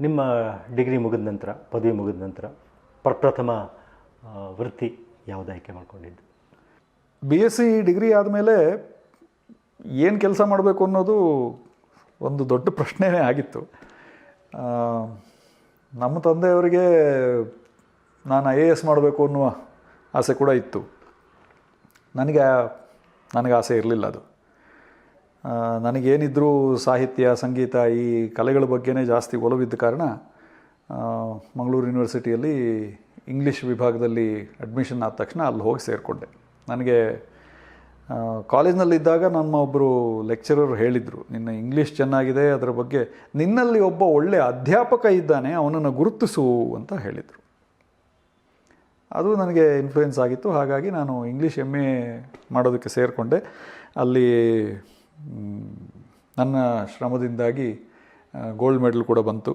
ನಿಮ್ಮ ಡಿಗ್ರಿ ಮುಗಿದ ನಂತರ, ಪದವಿ ಮುಗಿದ ನಂತರ ಪ್ರಪ್ರಥಮ ವೃತ್ತಿ ಯಾವುದು ಆಯ್ಕೆ ಮಾಡ್ಕೊಂಡಿದ್ದು? ಬಿ ಎಸ್ ಸಿ ಡಿಗ್ರಿ ಆದಮೇಲೆ ಏನು ಕೆಲಸ ಮಾಡಬೇಕು ಅನ್ನೋದು ಒಂದು ದೊಡ್ಡ ಪ್ರಶ್ನೆನೇ ಆಗಿತ್ತು. ನಮ್ಮ ತಂದೆಯವರಿಗೆ ನಾನು ಐ ಎ ಎಸ್ ಮಾಡಬೇಕು ಅನ್ನುವ ಆಸೆ ಕೂಡ ಇತ್ತು. ನನಗೆ ನನಗೆ ಆಸೆ ಇರಲಿಲ್ಲ ಅದು. ನನಗೇನಿದ್ರೂ ಸಾಹಿತ್ಯ, ಸಂಗೀತ ಈ ಕಲೆಗಳ ಬಗ್ಗೆನೇ ಜಾಸ್ತಿ ಒಲವಿದ್ದ ಕಾರಣ ಮಂಗಳೂರು ಯೂನಿವರ್ಸಿಟಿಯಲ್ಲಿ ಇಂಗ್ಲೀಷ್ ವಿಭಾಗದಲ್ಲಿ ಅಡ್ಮಿಷನ್ ಆದ ತಕ್ಷಣ ಅಲ್ಲಿ ಹೋಗಿ ಸೇರಿಕೊಂಡೆ. ನನಗೆ ಕಾಲೇಜ್ನಲ್ಲಿದ್ದಾಗ ನಮ್ಮ ಒಬ್ಬರು ಲೆಕ್ಚರರ್ ಹೇಳಿದರು, ನಿನ್ನ ಇಂಗ್ಲೀಷ್ ಚೆನ್ನಾಗಿದೆ, ಅದರ ಬಗ್ಗೆ ನಿನ್ನಲ್ಲಿ ಒಬ್ಬ ಒಳ್ಳೆಯ ಅಧ್ಯಾಪಕ ಇದ್ದಾನೆ, ಅವನನ್ನು ಗುರುತಿಸು ಅಂತ ಹೇಳಿದರು. ಅದು ನನಗೆ ಇನ್ಫ್ಲೂಯೆನ್ಸ್ ಆಗಿತ್ತು, ಹಾಗಾಗಿ ನಾನು ಇಂಗ್ಲೀಷ್ ಎಂ ಎ ಮಾಡೋದಕ್ಕೆ ಸೇರಿಕೊಂಡೆ. ಅಲ್ಲಿ ನನ್ನ ಶ್ರಮದಿಂದಾಗಿ ಗೋಲ್ಡ್ ಮೆಡಲ್ ಕೂಡ ಬಂತು.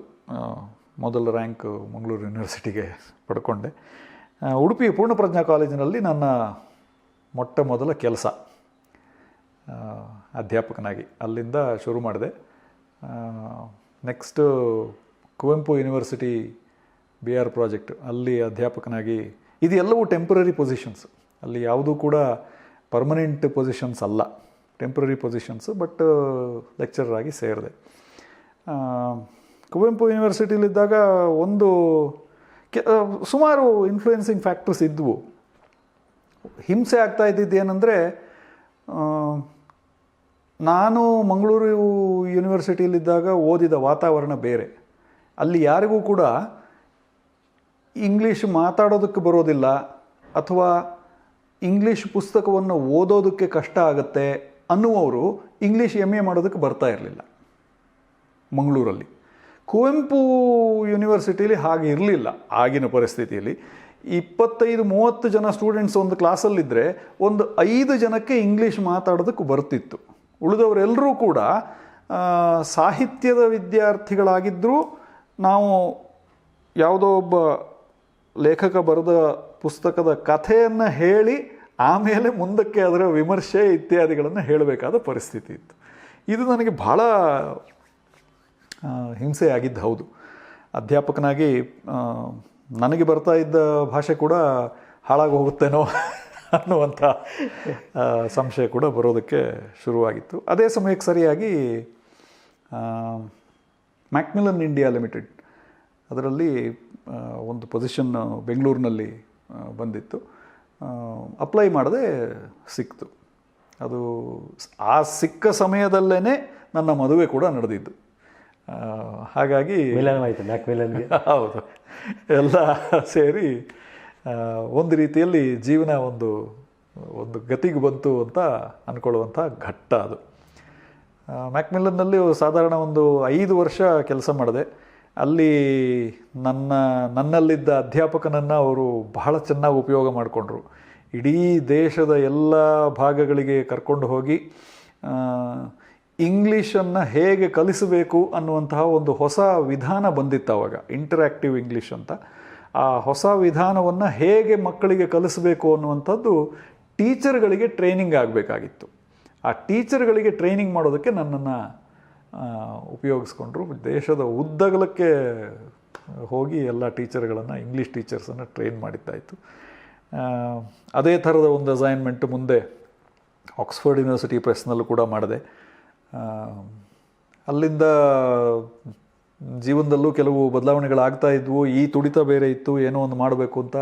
ಮೊದಲ ರ್ಯಾಂಕ್ ಮಂಗಳೂರು ಯೂನಿವರ್ಸಿಟಿಗೆ ಪಡ್ಕೊಂಡೆ. ಉಡುಪಿ ಪೂರ್ಣಪ್ರಜ್ಞಾ ಕಾಲೇಜಿನಲ್ಲಿ ನನ್ನ ಮೊಟ್ಟ ಮೊದಲ ಕೆಲಸ ಅಧ್ಯಾಪಕನಾಗಿ. ಅಲ್ಲಿಂದ ಶುರು ಮಾಡಿದೆ. Next Kuvempu university B R project ಅಲ್ಲಿ ಅಧ್ಯಾಪಕನಾಗಿ. ಇದೆಲ್ಲವೂ ಟೆಂಪ್ರರಿ ಪೊಸಿಷನ್ಸ್ ಅಲ್ಲಿ ಯಾವುದೂ ಕೂಡ ಪರ್ಮನೆಂಟ್ ಪೊಸಿಷನ್ಸ್ ಅಲ್ಲ. ಟೆಂಪ್ರರಿ ಪೊಸಿಷನ್ಸು ಬಟ್ ಲೆಕ್ಚರರ್ ಆಗಿ ಸೇರಿದೆ. ಕುವೆಂಪು ಯೂನಿವರ್ಸಿಟಿಲಿದ್ದಾಗ ಒಂದು ಕೆ ಸುಮಾರು ಇನ್ಫ್ಲೂಯೆನ್ಸಿಂಗ್ ಫ್ಯಾಕ್ಟರ್ಸ್ ಇದ್ವು. ಹಿಂಸೆ ಆಗ್ತಾ ಇದ್ದಿದ್ದು ಏನಂದರೆ ನಾನು ಮಂಗಳೂರು ಯೂನಿವರ್ಸಿಟಿಯಲ್ಲಿದ್ದಾಗ ಓದಿದ ವಾತಾವರಣ ಬೇರೆ. ಅಲ್ಲಿ ಯಾರಿಗೂ ಕೂಡ ಇಂಗ್ಲೀಷ್ ಮಾತಾಡೋದಕ್ಕೆ ಬರೋದಿಲ್ಲ, ಅಥವಾ ಇಂಗ್ಲೀಷ್ ಪುಸ್ತಕವನ್ನು ಓದೋದಕ್ಕೆ ಕಷ್ಟ ಆಗುತ್ತೆ ಅನ್ನುವವರು ಇಂಗ್ಲೀಷ್ ಎಂ ಎ ಮಾಡೋದಕ್ಕೆ ಬರ್ತಾ ಇರಲಿಲ್ಲ. ಮಂಗಳೂರಲ್ಲಿ. ಕುವೆಂಪು ಯೂನಿವರ್ಸಿಟಿಯಲ್ಲಿ ಹಾಗೆ ಇರಲಿಲ್ಲ ಆಗಿನ ಪರಿಸ್ಥಿತಿಯಲ್ಲಿ. ಇಪ್ಪತ್ತೈದು, ಮೂವತ್ತು ಜನ ಸ್ಟೂಡೆಂಟ್ಸ್ ಒಂದು ಕ್ಲಾಸಲ್ಲಿದ್ದರೆ ಒಂದು ಐದು ಜನಕ್ಕೆ ಇಂಗ್ಲೀಷ್ ಮಾತಾಡೋದಕ್ಕೆ ಬರ್ತಿತ್ತು. ಉಳಿದವರೆಲ್ಲರೂ ಕೂಡ ಸಾಹಿತ್ಯದ ವಿದ್ಯಾರ್ಥಿಗಳಾಗಿದ್ದರೂ ನಾವು ಯಾವುದೋ ಒಬ್ಬ ಲೇಖಕ ಬರೆದ ಪುಸ್ತಕದ ಕಥೆಯನ್ನು ಹೇಳಿ ಆಮೇಲೆ ಮುಂದಕ್ಕೆ ಅದರ ವಿಮರ್ಶೆ ಇತ್ಯಾದಿಗಳನ್ನು ಹೇಳಬೇಕಾದ ಪರಿಸ್ಥಿತಿ ಇತ್ತು. ಇದು ನನಗೆ ಭಾಳ ಹಿಂಸೆ ಆಗಿದ್ದು ಹೌದು. ಅಧ್ಯಾಪಕನಾಗಿ ನನಗೆ ಬರ್ತಾ ಇದ್ದ ಭಾಷೆ ಕೂಡ ಹಾಳಾಗಿ ಹೋಗುತ್ತೇನೋ ಅನ್ನುವಂಥ ಸಂಶಯ ಕೂಡ ಬರೋದಕ್ಕೆ ಶುರುವಾಗಿತ್ತು. ಅದೇ ಸಮಯಕ್ಕೆ ಸರಿಯಾಗಿ ಮ್ಯಾಕ್ಮಿಲನ್ ಇಂಡಿಯಾ ಲಿಮಿಟೆಡ್ ಅದರಲ್ಲಿ ಒಂದು ಪೊಸಿಷನ್ ಬೆಂಗಳೂರಿನಲ್ಲಿ ಬಂದಿತ್ತು. ಅಪ್ಲೈ ಮಾಡದೆ ಸಿಕ್ತು. ಅದು ಆ ಸಿಕ್ಕ ಸಮಯದಲ್ಲೇ ನನ್ನ ಮದುವೆ ಕೂಡ ನಡೆದಿದ್ದು. ಹಾಗಾಗಿ ಹೌದು. ಎಲ್ಲ ಸೇರಿ ಒಂದು ರೀತಿಯಲ್ಲಿ ಜೀವನ ಒಂದು ಒಂದು ಗತಿಗೆ ಬಂತು ಅಂತ ಅಂದ್ಕೊಳ್ಳುವಂಥ ಘಟ್ಟ ಅದು. ಮ್ಯಾಕ್ಮಿಲನ್ನಲ್ಲಿ ಮ್ಯಾಕ್ಮಿಲ್ಲನ್ನಲ್ಲಿ ಸಾಧಾರಣ ಒಂದು ಐದು ವರ್ಷ ಕೆಲಸ ಮಾಡಿದೆ. ಅಲ್ಲಿ ನನ್ನ, ನನ್ನಲ್ಲಿದ್ದ ಅಧ್ಯಾಪಕನನ್ನು ಅವರು ಬಹಳ ಚೆನ್ನಾಗಿ ಉಪಯೋಗ ಮಾಡಿಕೊಂಡ್ರು. ಇಡೀ ದೇಶದ ಎಲ್ಲ ಭಾಗಗಳಿಗೆ ಕರ್ಕೊಂಡು ಹೋಗಿ ಇಂಗ್ಲೀಷನ್ನು ಹೇಗೆ ಕಲಿಸಬೇಕು ಅನ್ನುವಂತಹ ಒಂದು ಹೊಸ ವಿಧಾನ ಬಂದಿತ್ತು ಆವಾಗ ಇಂಟರ್ಯಾಕ್ಟಿವ್ ಇಂಗ್ಲೀಷ್ ಅಂತ. ಆ ಹೊಸ ವಿಧಾನವನ್ನು ಹೇಗೆ ಮಕ್ಕಳಿಗೆ ಕಲಿಸಬೇಕು ಅನ್ನುವಂಥದ್ದು ಟೀಚರ್ಗಳಿಗೆ ಟ್ರೈನಿಂಗ್ ಆಗಬೇಕಾಗಿತ್ತು. ಆ ಟೀಚರ್ಗಳಿಗೆ ಟ್ರೈನಿಂಗ್ ಮಾಡೋದಕ್ಕೆ ನನ್ನನ್ನು ಉಪಯೋಗಿಸ್ಕೊಂಡ್ರು. ದೇಶದ ಉದ್ದಗಲಕ್ಕೆ ಹೋಗಿ ಎಲ್ಲ ಟೀಚರ್ಗಳನ್ನು ಇಂಗ್ಲೀಷ್ ಟೀಚರ್ಸನ್ನು ಟ್ರೈನ್ ಮಾಡಿದ್ದಾಯಿತು. ಅದೇ ಥರದ ಒಂದು ಅಸೈನ್ಮೆಂಟ್ ಮುಂದೆ ಆಕ್ಸ್ಫರ್ಡ್ ಯೂನಿವರ್ಸಿಟಿ ಪ್ರೆಸ್ನಲ್ಲೂ ಕೂಡ ಮಾಡಿದೆ. ಅಲ್ಲಿಂದ ಜೀವನದಲ್ಲೂ ಕೆಲವು ಬದಲಾವಣೆಗಳಾಗ್ತಾ ಇದ್ವು. ಈ ತುಡಿತ ಬೇರೆ ಇತ್ತು. ಏನೋ ಒಂದು ಮಾಡಬೇಕು ಅಂತ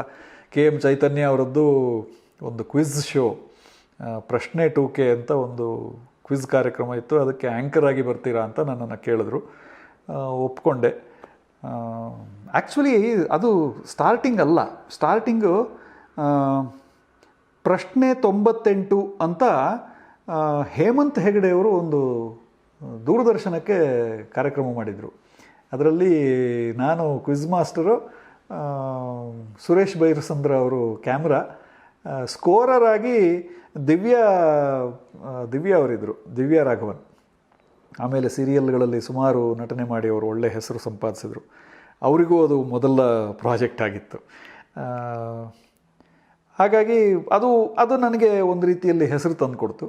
ಕೆ ಎಂ ಚೈತನ್ಯ ಅವರದ್ದು ಒಂದು ಕ್ವಿಜ್ ಶೋ ಪ್ರಶ್ನೆ ಟೂಕೆ ಅಂತ ಒಂದು ಕ್ವಿಜ್ ಕಾರ್ಯಕ್ರಮ ಇತ್ತು, ಅದಕ್ಕೆ ಆ್ಯಂಕರ್ ಆಗಿ ಬರ್ತೀರಾ ಅಂತ ನನ್ನನ್ನು ಕೇಳಿದ್ರು. ಒಪ್ಕೊಂಡೆ. ಆ್ಯಕ್ಚುಲಿ ಅದು ಸ್ಟಾರ್ಟಿಂಗ್ ಅಲ್ಲ. ಸ್ಟಾರ್ಟಿಂಗು ಪ್ರಶ್ನೆ ತೊಂಬತ್ತೆಂಟು ಅಂತ ಹೇಮಂತ್ ಹೆಗಡೆಯವರು ಒಂದು ದೂರದರ್ಶನಕ್ಕೆ ಕಾರ್ಯಕ್ರಮ ಮಾಡಿದರು. ಅದರಲ್ಲಿ ನಾನು ಕ್ವಿಜ್ ಮಾಸ್ಟರು ಸುರೇಶ್ ಭೈರಸಂದ್ರ ಅವರು ಕ್ಯಾಮ್ರಾ ಸ್ಕೋರರ್ ಆಗಿ ದಿವ್ಯ ದಿವ್ಯ ಅವರಿದ್ದರು ದಿವ್ಯ ರಾಘವನ್. ಆಮೇಲೆ ಸೀರಿಯಲ್ಗಳಲ್ಲಿ ಸುಮಾರು ನಟನೆ ಮಾಡಿ ಅವರು ಒಳ್ಳೆ ಹೆಸರು ಸಂಪಾದಿಸಿದರು. ಅವರಿಗೂ ಅದು ಮೊದಲ ಪ್ರಾಜೆಕ್ಟ್ ಆಗಿತ್ತು. ಹಾಗಾಗಿ ಅದು ಅದು ನನಗೆ ಒಂದು ರೀತಿಯಲ್ಲಿ ಹೆಸರು ತಂದುಕೊಡ್ತು.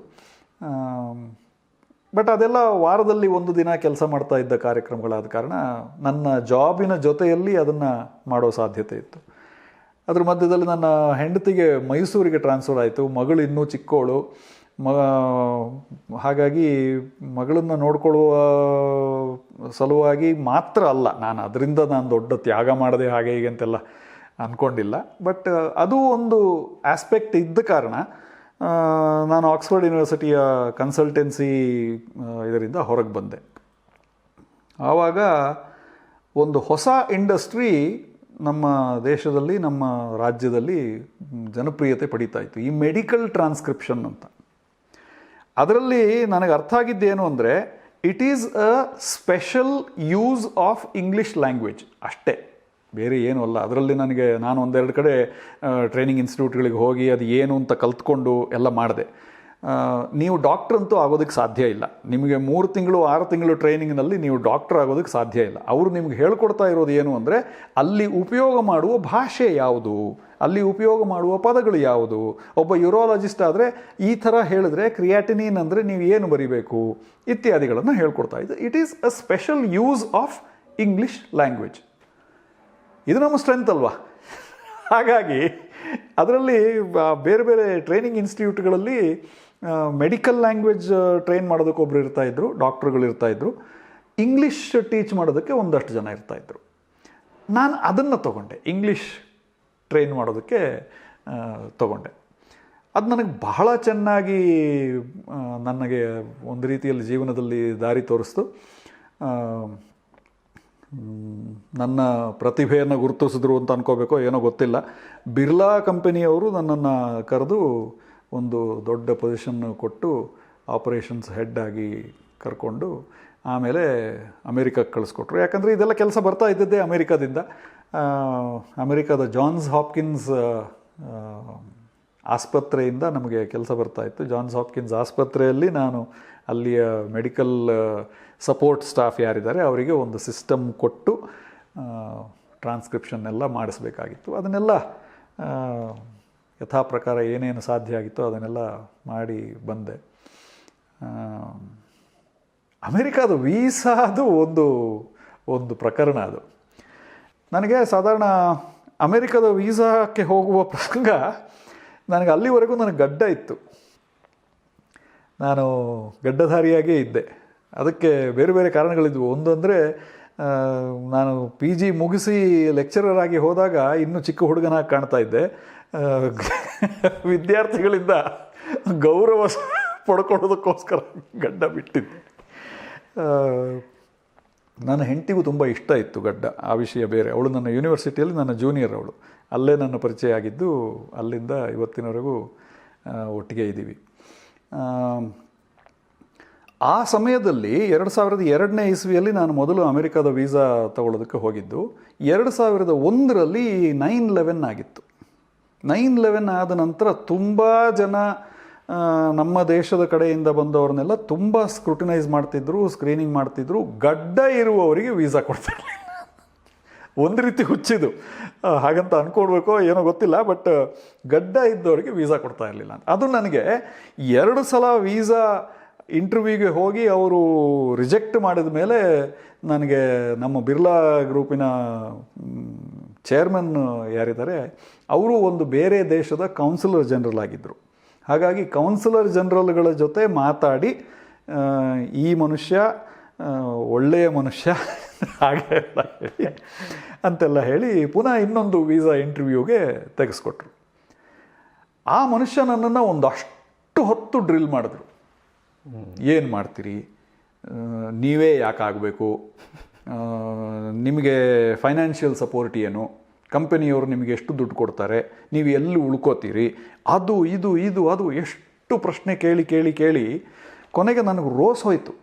ಬಟ್ ಅದೆಲ್ಲ ವಾರದಲ್ಲಿ ಒಂದು ದಿನ ಕೆಲಸ ಮಾಡ್ತಾ ಇದ್ದ ಕಾರ್ಯಕ್ರಮಗಳಾದ ಕಾರಣ ನನ್ನ ಜಾಬಿನ ಜೊತೆಯಲ್ಲಿ ಅದನ್ನು ಮಾಡೋ ಸಾಧ್ಯತೆ ಇತ್ತು. ಅದ್ರ ಮಧ್ಯದಲ್ಲಿ ನನ್ನ ಹೆಂಡತಿಗೆ ಮೈಸೂರಿಗೆ ಟ್ರಾನ್ಸ್ಫರ್ ಆಯಿತು. ಮಗಳು ಇನ್ನೂ ಚಿಕ್ಕವಳು ಮ, ಹಾಗಾಗಿ ಮಗಳನ್ನು ನೋಡ್ಕೊಳ್ಳುವ ಸಲುವಾಗಿ ಮಾತ್ರ ಅಲ್ಲ, ನಾನು ಅದರಿಂದ ನಾನು ದೊಡ್ಡ ತ್ಯಾಗ ಮಾಡಿದೆ ಹಾಗೆ ಹೀಗೆ ಅಂತೆಲ್ಲ ಅಂದ್ಕೊಂಡಿಲ್ಲ ಬಟ್ ಅದು ಒಂದು ಆಸ್ಪೆಕ್ಟ್ ಇದ್ದ ಕಾರಣ ನಾನು ಆಕ್ಸ್ಫರ್ಡ್ ಯೂನಿವರ್ಸಿಟಿಯ ಕನ್ಸಲ್ಟೆನ್ಸಿ ಇದರಿಂದ ಹೊರಗೆ ಬಂದೆ. ಆವಾಗ ಒಂದು ಹೊಸ ಇಂಡಸ್ಟ್ರಿ ನಮ್ಮ ದೇಶದಲ್ಲಿ, ನಮ್ಮ ರಾಜ್ಯದಲ್ಲಿ ಜನಪ್ರಿಯತೆ ಪಡೀತಾ ಇತ್ತು. ಈ ಮೆಡಿಕಲ್ ಟ್ರಾನ್ಸ್ಕ್ರಿಪ್ಷನ್ ಅಂತ. ಅದರಲ್ಲಿ ನನಗೆ ಅರ್ಥ ಆಗಿದ್ದೇನು ಅಂದರೆ it is a special use of English language ಅಷ್ಟೇ. ಬೇರೆ ಏನೂ ಅಲ್ಲ. ಅದರಲ್ಲಿ ನನಗೆ ನಾನು ಒಂದೆರಡು ಕಡೆ ಟ್ರೈನಿಂಗ್ ಇನ್ಸ್ಟಿಟ್ಯೂಟ್ಗಳಿಗೆ ಹೋಗಿ ಅದು ಏನು ಅಂತ ಕಲ್ತ್ಕೊಂಡು ಎಲ್ಲ ಮಾಡಿದೆ. ನೀವು ಡಾಕ್ಟ್ರ್ ಅಂತೂ ಆಗೋದಕ್ಕೆ ಸಾಧ್ಯ ಇಲ್ಲ. ನಿಮಗೆ ಮೂರು ತಿಂಗಳು, ಆರು ತಿಂಗಳು ಟ್ರೈನಿಂಗ್ನಲ್ಲಿ ನೀವು ಡಾಕ್ಟರ್ ಆಗೋದಕ್ಕೆ ಸಾಧ್ಯ ಇಲ್ಲ. ಅವರು ನಿಮ್ಗೆ ಹೇಳ್ಕೊಡ್ತಾ ಇರೋದು ಏನು ಅಂದರೆ, ಅಲ್ಲಿ ಉಪಯೋಗ ಮಾಡುವ ಭಾಷೆ ಯಾವುದು? ಅಲ್ಲಿ ಉಪಯೋಗ ಮಾಡುವ ಪದಗಳು ಯಾವುದು? ಒಬ್ಬ ಯುರೋಲಜಿಸ್ಟ್ ಆದರೆ ಈ ಥರ ಹೇಳಿದ್ರೆ ಕ್ರಿಯಾಟಿನಿನ್ ಅಂದರೆ ನೀವು ಏನು ಬರಿಬೇಕು? ಇತ್ಯಾದಿಗಳನ್ನು ಹೇಳ್ಕೊಡ್ತಾ ಇದ್ದು. It is a special use of English language ಇದು ನಮ್ಮ ಸ್ಟ್ರೆಂತ್ ಅಲ್ವಾ? ಹಾಗಾಗಿ, ಅದರಲ್ಲಿ ಬೇರೆ ಬೇರೆ ಟ್ರೈನಿಂಗ್ ಇನ್ಸ್ಟಿಟ್ಯೂಟ್ಗಳಲ್ಲಿ ಮೆಡಿಕಲ್ ಲ್ಯಾಂಗ್ವೇಜ್ ಟ್ರೈನ್ ಮಾಡೋದಕ್ಕೆ ಒಬ್ರು ಇರ್ತಾಯಿದ್ರು ಡಾಕ್ಟ್ರುಗಳು ಇರ್ತಾಯಿದ್ರು ಇಂಗ್ಲೀಷ್ ಟೀಚ್ ಮಾಡೋದಕ್ಕೆ ಒಂದಷ್ಟು ಜನ ಇರ್ತಾ ಇದ್ರು. ನಾನು ಅದನ್ನು ತಗೊಂಡೆ. ಇಂಗ್ಲೀಷ್ ಟ್ರೈನ್ ಮಾಡೋದಕ್ಕೆ ತಗೊಂಡೆ. ಅದು ನನಗೆ ಬಹಳ ಚೆನ್ನಾಗಿ ನನಗೆ ಒಂದು ರೀತಿಯಲ್ಲಿ ಜೀವನದಲ್ಲಿ ದಾರಿ ತೋರಿಸ್ತು. ನನ್ನ ಪ್ರತಿಭೆಯನ್ನು ಗುರುತಿಸಿದ್ರು ಅಂತ ಅನ್ಕೋಬೇಕೋ ಏನೋ ಗೊತ್ತಿಲ್ಲ. ಬಿರ್ಲಾ ಕಂಪನಿಯವರು ನನ್ನನ್ನು ಕರೆದು ಒಂದು ದೊಡ್ಡ ಪೊಸಿಷನ್ ಕೊಟ್ಟು ಆಪರೇಷನ್ಸ್ ಹೆಡ್ ಆಗಿ ಕರ್ಕೊಂಡು ಆಮೇಲೆ ಅಮೇರಿಕಕ್ಕೆ ಕಳಿಸ್ಕೊಟ್ರು. ಯಾಕಂದರೆ ಇದೆಲ್ಲ ಕೆಲಸ ಬರ್ತಾ ಇದ್ದದ್ದೇ ಅಮೇರಿಕಾದಿಂದ. ಅಮೇರಿಕಾದ ಜಾನ್ಸ್ ಹಾಪ್ಕಿನ್ಸ್ ಆಸ್ಪತ್ರೆಯಿಂದ ನಮಗೆ ಕೆಲಸ ಬರ್ತಾ ಇತ್ತು. ಜಾನ್ಸ್ ಹಾಪ್ಕಿನ್ಸ್ ಆಸ್ಪತ್ರೆಯಲ್ಲಿ ನಾನು ಅಲ್ಲಿಯ ಮೆಡಿಕಲ್ ಸಪೋರ್ಟ್ ಸ್ಟಾಫ್ ಯಾರಿದ್ದಾರೆ ಅವರಿಗೆ ಒಂದು ಸಿಸ್ಟಮ್ ಕೊಟ್ಟು ಟ್ರಾನ್ಸ್ಕ್ರಿಪ್ಷನ್ನೆಲ್ಲ ಮಾಡಿಸ್ಬೇಕಾಗಿತ್ತು. ಅದನ್ನೆಲ್ಲ ಯಥಾ ಪ್ರಕಾರ ಏನೇನು ಸಾಧ್ಯ ಆಗಿತ್ತೋ ಅದನ್ನೆಲ್ಲ ಮಾಡಿ ಬಂದೆ. ಅಮೇರಿಕಾದ ವೀಸಾ ವೀಸಾದು ಒಂದು ಒಂದು ಪ್ರಕರಣ ಅದು. ನನಗೆ ಸಾಧಾರಣ ಅಮೇರಿಕಾದ ವೀಸಾಕ್ಕೆ ಹೋಗುವ ಪ್ರಸಂಗ ನನಗೆ ಅಲ್ಲಿವರೆಗೂ ನನಗೆ ಗಡ್ಡ ಇತ್ತು. ನಾನು ಗಡ್ಡಧಾರಿಯಾಗಿಯೇ ಇದ್ದೆ. ಅದಕ್ಕೆ ಬೇರೆ ಬೇರೆ ಕಾರಣಗಳಿದ್ವು. ಒಂದು ಅಂದರೆ ನಾನು ಪಿ ಜಿ ಮುಗಿಸಿ ಲೆಕ್ಚರರ್ ಆಗಿ ಹೋದಾಗ ಇನ್ನೂ ಚಿಕ್ಕ ಹುಡುಗನಾಗಿ ಕಾಣ್ತಾ ಇದ್ದೆ. ವಿದ್ಯಾರ್ಥಿಗಳಿಂದ ಗೌರವ ಪಡ್ಕೊಳ್ಳೋದಕ್ಕೋಸ್ಕರ ಗಡ್ಡ ಬಿಟ್ಟಿದ್ದೆ. ನನ್ನ ಹೆಂಡತಿಗೂ ತುಂಬ ಇಷ್ಟ ಇತ್ತು ಗಡ್ಡ, ಆ ವಿಷಯ ಬೇರೆ. ಅವಳು ನನ್ನ ಯೂನಿವರ್ಸಿಟಿಯಲ್ಲಿ ನನ್ನ ಜೂನಿಯರ್ ಅವಳು. ಅಲ್ಲೇ ನನ್ನ ಪರಿಚಯ ಆಗಿದ್ದು ಅಲ್ಲಿಂದ ಇವತ್ತಿನವರೆಗೂ ಒಟ್ಟಿಗೆ ಇದ್ದೀವಿ. ಆ ಸಮಯದಲ್ಲಿ ಎರಡು ಸಾವಿರದ ಎರಡನೇ ಇಸ್ವಿಯಲ್ಲಿ ನಾನು ಮೊದಲು ಅಮೆರಿಕಾದ ವೀಸಾ ತಗೊಳ್ಳೋದಕ್ಕೆ ಹೋಗಿದ್ದು, ಎರಡು ಸಾವಿರದ ಒಂದರಲ್ಲಿ ನೈನ್ ಲೆವೆನ್ ಆಗಿತ್ತು. ನೈನ್ ಲೆವೆನ್ ಆದ ನಂತರ ತುಂಬ ಜನ ನಮ್ಮ ದೇಶದ ಕಡೆಯಿಂದ ಬಂದವ್ರನ್ನೆಲ್ಲ ತುಂಬ ಸ್ಕ್ರೂಟಿನೈಸ್ ಮಾಡ್ತಿದ್ರು ಸ್ಕ್ರೀನಿಂಗ್ ಮಾಡ್ತಿದ್ರು. ಗಡ್ಡ ಇರುವವರಿಗೆ ವೀಸಾ ಕೊಡ್ತಾರೆ. ಒಂದು ರೀತಿ ಹುಚ್ಚಿದು. ಹಾಗಂತ ಅಂದ್ಕೊಡ್ಬೇಕೋ ಏನೋ ಗೊತ್ತಿಲ್ಲ ಬಟ್ ಗಡ್ಡ ಇದ್ದವರಿಗೆ ವೀಸಾ ಕೊಡ್ತಾ ಇರಲಿಲ್ಲ ಅದು ನನಗೆ ಎರಡು ಸಲ ವೀಸಾ ಇಂಟರ್ವ್ಯೂಗೆ ಹೋಗಿ ಅವರು ರಿಜೆಕ್ಟ್ ಮಾಡಿದ ಮೇಲೆ ನನಗೆ ನಮ್ಮ ಬಿರ್ಲಾ ಗ್ರೂಪಿನ ಚೇರ್ಮನ್ ಯಾರಿದ್ದಾರೆ ಅವರು ಒಂದು ಬೇರೆ ದೇಶದ ಕೌನ್ಸಿಲರ್ ಜನರಲ್ ಆಗಿದ್ದರು ಹಾಗಾಗಿ ಕೌನ್ಸಿಲರ್ ಜನರಲ್ಗಳ ಜೊತೆ ಮಾತಾಡಿ ಈ ಮನುಷ್ಯ ಒಳ್ಳೆಯ ಮನುಷ್ಯ ಹಾಗೆ ಹೇಳಿ ಅಂತೆಲ್ಲ ಹೇಳಿ ಪುನಃ ಇನ್ನೊಂದು ವೀಸಾ ಇಂಟರ್ವ್ಯೂಗೆ ತೆಗೆಸ್ಕೊಟ್ರು. ಆ ಮನುಷ್ಯ ನನ್ನನ್ನು ಒಂದಷ್ಟು ಹೊತ್ತು ಡ್ರಿಲ್ ಮಾಡಿದ್ರು. ಏನು ಮಾಡ್ತೀರಿ? ನೀವೇ ಯಾಕೆ ಆಗಬೇಕು ನಿಮಗೆ ಫೈನಾನ್ಷಿಯಲ್ ಸಪೋರ್ಟ್ ಏನು? ಕಂಪನಿಯವರು ನಿಮಗೆ ಎಷ್ಟು ದುಡ್ಡು ಕೊಡ್ತಾರೆ? ನೀವು ಎಲ್ಲಿ ಉಳ್ಕೋತೀರಿ? ಅದು, ಇದು ಇದು, ಅದು ಎಷ್ಟು ಪ್ರಶ್ನೆ ಕೇಳಿ ಕೇಳಿ ಕೇಳಿ ಕೊನೆಗೆ ನನಗೆ ರೋಸ್ ಹೋಯಿತು.